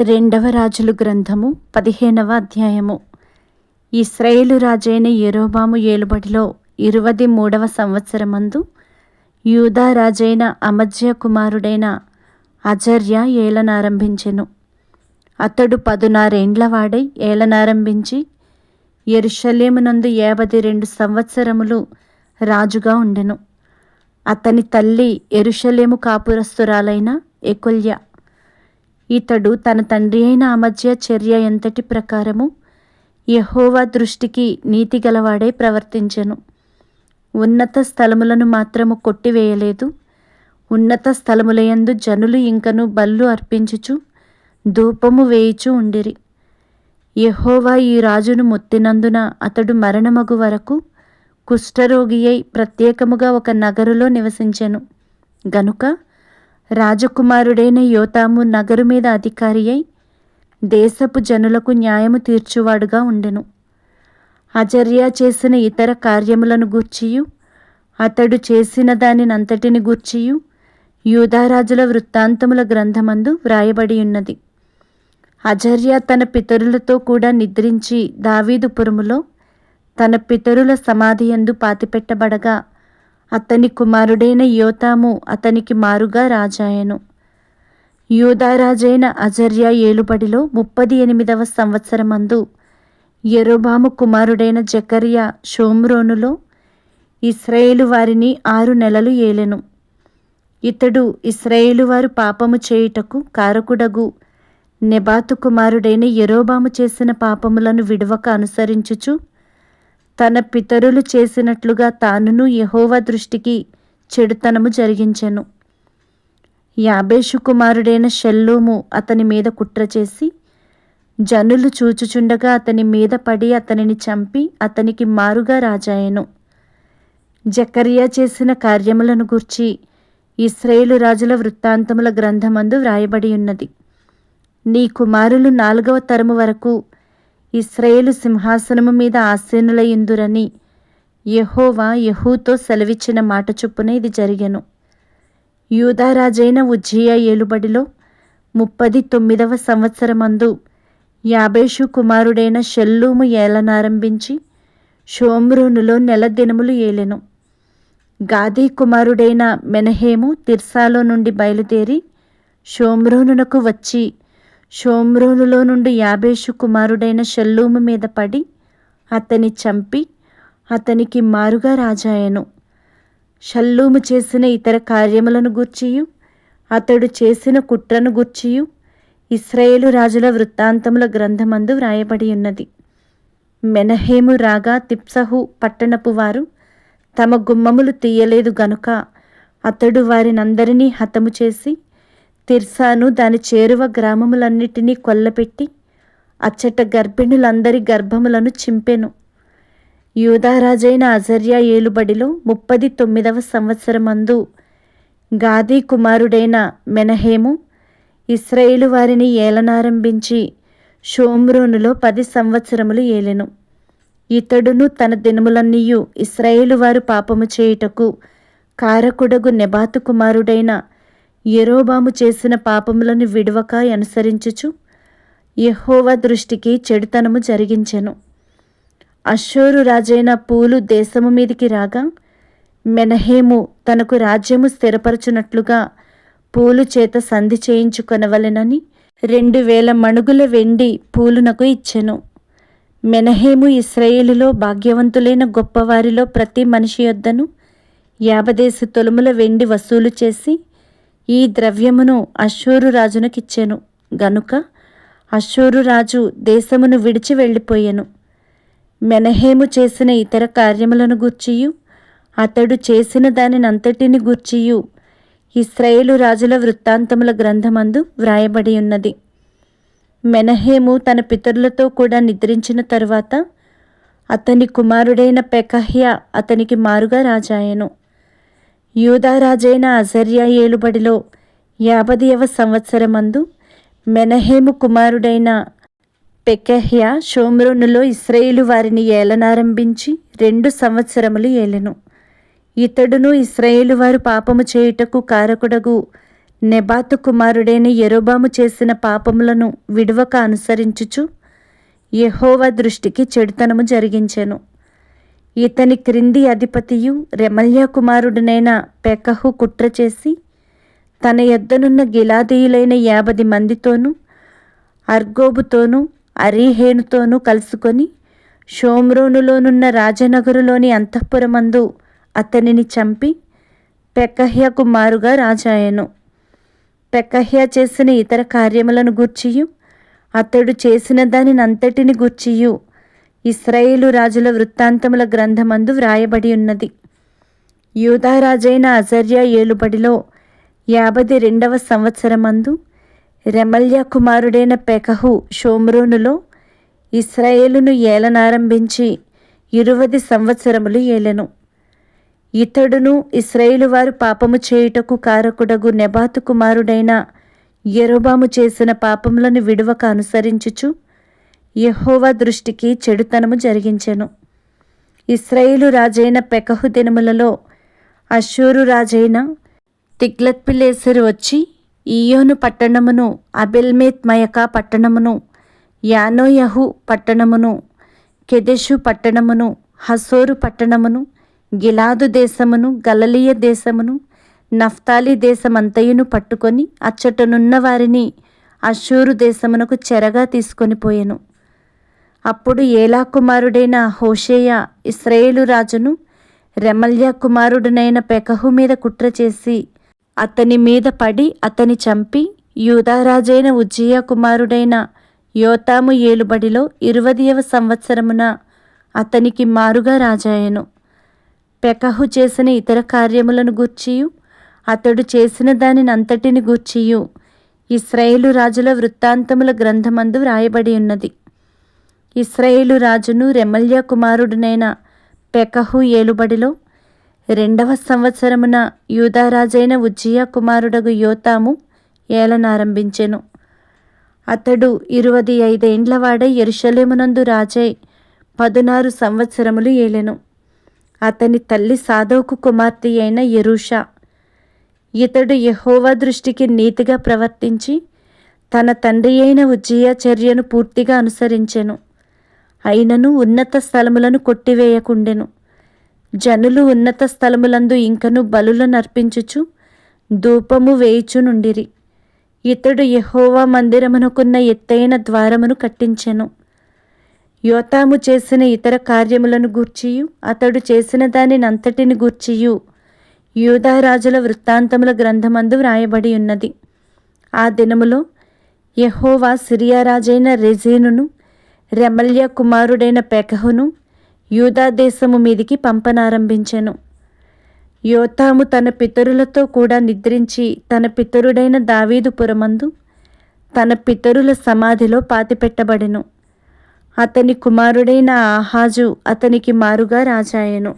రెండవ రాజులు గ్రంథము పదిహేనవ అధ్యాయము. ఇస్రాయేలు రాజైన యెరోబాము ఏలుబడిలో ఇరువది మూడవ సంవత్సరమందు యూదా రాజైన అమజ్య కుమారుడైన అజర్య ఏలనారంభించెను. అతడు పదునారేండ్లవాడై ఏలనారంభించి ఎరుషలేమునందు యాభై రెండు సంవత్సరములు రాజుగా ఉండెను. అతని తల్లి ఎరుషలేము కాపురస్తురాలైన ఎకుల్య. ఇతడు తన తండ్రి అయిన అమధ్య చర్య ఎంతటి ప్రకారము? యహోవా దృష్టికి నీతి గలవాడై ప్రవర్తించెను. ఉన్నత స్థలములను మాత్రము కొట్టివేయలేదు. ఉన్నత స్థలములయందు జనులు ఇంకను బల్లు అర్పించుచు ధూపము వేయుచు ఉండిరి. యహోవా ఈ రాజును మొత్తినందున అతడు మరణమగు వరకు కుష్ఠరోగి అయి ప్రత్యేకముగా ఒక నగరులో నివసించెను. గనుక రాజకుమారుడైన యోతాము నగరు మీద అధికారి అయి దేశపు జనులకు న్యాయము తీర్చువాడుగా ఉండెను. అజర్యా చేసిన ఇతర కార్యములను గూర్చియు అతడు చేసిన దానినంతటిని గూర్చియు యూదారాజుల వృత్తాంతముల గ్రంథమందు వ్రాయబడి ఉన్నది అజర్యా తన పితరులతో కూడా నిద్రించి దావీదుపురములో తన పితరుల సమాధి యందు పాతిపెట్టబడగా అతని కుమారుడైన యోతాము అతనికి మారుగా రాజాయను. యూదారాజైన అజర్య ఏలుబడిలో ముప్పది ఎనిమిదవ సంవత్సరమందు ఎరోబాము కుమారుడైన జకర్యా షోమ్రోనులో ఇస్రాయేలు వారిని ఆరు నెలలు ఏలెను. ఇతడు ఇస్రాయేలు వారు పాపము చేయుటకు కారకుడగు. నెబాతు కుమారుడైన ఎరోబాము చేసిన పాపములను విడువక అనుసరించుచు తన పితరులు చేసినట్లుగా తానును యహోవ దృష్టికి చెడుతనము జరిగించెను. యాబేషు కుమారుడైన షెల్లూము అతని మీద కుట్ర చేసి జనులు చూచుచుండగా అతని మీద పడి అతనిని చంపి అతనికి మారుగా రాజాయెను. జకరియా చేసిన కార్యములను గూర్చి ఇస్రాయేలు రాజుల వృత్తాంతముల గ్రంథమందు వ్రాయబడి ఉన్నది నీ కుమారులు నాలుగవ తరము వరకు ఇస్రాయేలు సింహాసనము మీద ఆసీనులయ్యుందురని యెహోవా యహూతో సెలవిచ్చిన మాట చొప్పున ఇది జరిగెను. యూదారాజైన ఉజ్జియా ఏలుబడిలో ముప్పది తొమ్మిదవ సంవత్సరమందు యాబేషు కుమారుడైన షెల్లూము ఏలనారంభించి షోమ్రోనులో నెల దినములు ఏలెను. గాదీ కుమారుడైన మెనహేము తిర్సాలో నుండి బయలుదేరి షోమ్రోనునకు వచ్చి షోమ్రోనులో నుండి యాబేషు కుమారుడైన షల్లూము మీద పడి అతని చంపి అతనికి మారుగా రాజాయను. షల్లూము చేసిన ఇతర కార్యములను గూర్చియు అతడు చేసిన కుట్రను గూర్చియు ఇస్రాయేలు రాజుల వృత్తాంతముల గ్రంథమందు వ్రాయబడి ఉన్నది మెనహేము రాగా తిప్సహు పట్టణపు వారు తమ గుమ్మములు తీయలేదు గనుక అతడు వారినందరినీ హతము చేసి తిర్సాను. దాని చేరువ గ్రామములన్నిటినీ కొల్లపెట్టి అచ్చట గర్భిణులందరి గర్భములను చింపెను. యూదారాజైన అజర్యా ఏలుబడిలో ముప్పది తొమ్మిదవ సంవత్సరమందు గాదీ కుమారుడైన మెనహేము ఇస్రాయేలు వారిని ఏలనారంభించి షోమ్రోనులో పది సంవత్సరములు ఏలెను. ఇతడును తన దినములన్నీయు ఇస్రాయేలు వారు పాపము చేయుటకు కారకుడగు నెబాతు కుమారుడైన యెరోబాము చేసిన పాపములను విడవక అనుసరించుచు యహోవ దృష్టికి చెడుతనము జరిగించెను. అశోరు రాజైన పూలు దేశము మీదికి రాగా మెనహేము తనకు రాజ్యము స్థిరపరచునట్లుగా పూలు చేత సంధి చేయించుకొనవలెనని రెండు వేల మణుగుల వెండి పూలునకు ఇచ్చెను. మెనహేము ఇస్రాయేలులో భాగ్యవంతులైన గొప్పవారిలో ప్రతి మనిషి యొద్దను యాభదేశ తొలుముల వెండి వసూలు చేసి ఈ ద్రవ్యమును అశ్షూరు రాజునకిచ్చెను. గనుక అశ్షూరు రాజు దేశమును విడిచి వెళ్ళిపోయెను. మెనహేము చేసిన ఇతర కార్యములను గూర్చియు అతడు చేసిన దానినంతటిని గూర్చియు ఇస్రాయేలు రాజుల వృత్తాంతముల గ్రంథమందు వ్రాయబడి ఉన్నది మెనహేము తన పితరులతో కూడా నిద్రించిన తరువాత అతని కుమారుడైన పెకహ్య అతనికి మారుగా రాజాయెను. యూదారాజైన అజర్యా ఏలుబడిలో యాభదవ సంవత్సరమందు మెనహేము కుమారుడైన పెకహ్యా షోమ్రోనులో ఇస్రాయేలు వారిని ఏలనారంభించి రెండు సంవత్సరములు ఏలెను. ఇతడును ఇస్రాయేలు వారు పాపము చేయుటకు కారకుడగు నెబాతు కుమారుడైన ఎరోబాము చేసిన పాపములను విడువక అనుసరించుచు యెహోవా దృష్టికి చెడుతనము జరిగించెను. ఇతని క్రింది అధిపతియు రెమల్య కుమారుడునైన పెకహు కుట్ర చేసి తన యొద్దనున్న గిలాదీయులైన యాభది మందితోనూ అర్గోబుతోనూ అరీహేనుతోనూ కలుసుకొని షోమ్రోనులోనున్న రాజనగరులోని అంతఃపురమందు అతనిని చంపి పెకహ్యకు కుమారుగా రాజాయను. పెకహ్య చేసిన ఇతర కార్యములను గూర్చియు అతడు చేసిన దానినంతటిని గూర్చియు. ఇస్రాయేలు రాజుల వృత్తాంతముల గ్రంథమందు వ్రాయబడి ఉన్నది. యూదారాజైన అజర్య ఏలుబడిలో యాభై రెండవ సంవత్సరమందు రెమల్య కుమారుడైన పెకహు షోమ్రోనులో ఇస్రాయేలును ఏలనారంభించి ఇరువది సంవత్సరములు ఏలెను. ఇతడును ఇస్రాయేలు వారు పాపము చేయుటకు కారకుడగు నెబాతు కుమారుడైన ఎరోబాము చేసిన పాపములను విడువక అనుసరించుచు యహోవా దృష్టికి చెడుతనము జరిగించెను. ఇస్రాయేలు రాజైన పెకహు దినములలో అశూరు రాజైన తిగ్లత్పిలేసరు వచ్చి ఈయోను పట్టణమును అబెల్మేత్ మయకా పట్టణమును యానోయహు పట్టణమును కెదెషు పట్టణమును హసోరు పట్టణమును గిలాదు దేశమును గలలియ దేశమును నఫ్తాలి దేశమంతయును పట్టుకొని అచ్చటనున్న వారిని అశూరు దేశమునకు చెరగా తీసుకొని పోయెను. అప్పుడు ఏలా కుమారుడైన హోషేయ ఇస్రాయేలు రాజును రెమల్యా కుమారుడునైన పెకహు మీద కుట్ర చేసి అతని మీద పడి అతని చంపి యూదారాజైన ఉజ్జయ కుమారుడైన యోతాము ఏలుబడిలో ఇరవదవ సంవత్సరమున అతనికి మారుగా రాజాయెను. పెకహు చేసిన ఇతర కార్యములను గూర్చియు అతడు చేసిన దానినంతటిని గూర్చియు. ఇస్రాయేలు రాజుల వృత్తాంతముల గ్రంథమందు వ్రాయబడి ఉన్నది. ఇస్రాయేలు రాజును రెమల్య కుమారుడునైన పెకహు ఏలుబడిలో రెండవ సంవత్సరమున యూదారాజైన ఉజ్జియా కుమారుడగు యోతాము ఏలనారంభించెను. అతడు ఇరవై ఐదేండ్లవాడై ఎరుషలేమునందు రాజై పదునారు సంవత్సరములు ఏలెను. అతని తల్లి సాధోకు కుమార్తె అయిన ఎరూషా ఇతడు యహోవా దృష్టికి నీతిగా ప్రవర్తించి తన తండ్రి అయిన ఉజ్జియా చర్యను పూర్తిగా అనుసరించెను. అయినను ఉన్నత స్థలములను కొట్టివేయకుండెను. జనులు ఉన్నత స్థలములందు ఇంకను బలులను నర్పించుచు ధూపము వేయుచునుండిరి. ఇతడు యహోవా మందిరమునకున్న ఎత్తైన ద్వారమును కట్టించెను. యోతాము చేసిన ఇతర కార్యములను గూర్చియు అతడు చేసిన దానినంతటిని గూర్చియు. యూదారాజుల వృత్తాంతముల గ్రంథమందు వ్రాయబడి ఉన్నది ఆ దినములో యహోవా సిరియా రాజైన రెజీనును రెమల్య కుమారుడైన పెకహును యూదాదేశము మీదికి పంపనారంభించెను. యోతాము తన పితరులతో కూడా నిద్రించి తన పితరుడైన దావీదు పురమందు తన పితరుల సమాధిలో పాతిపెట్టబడెను. అతని కుమారుడైన ఆహాజు అతనికి మారుగా రాజాయెను.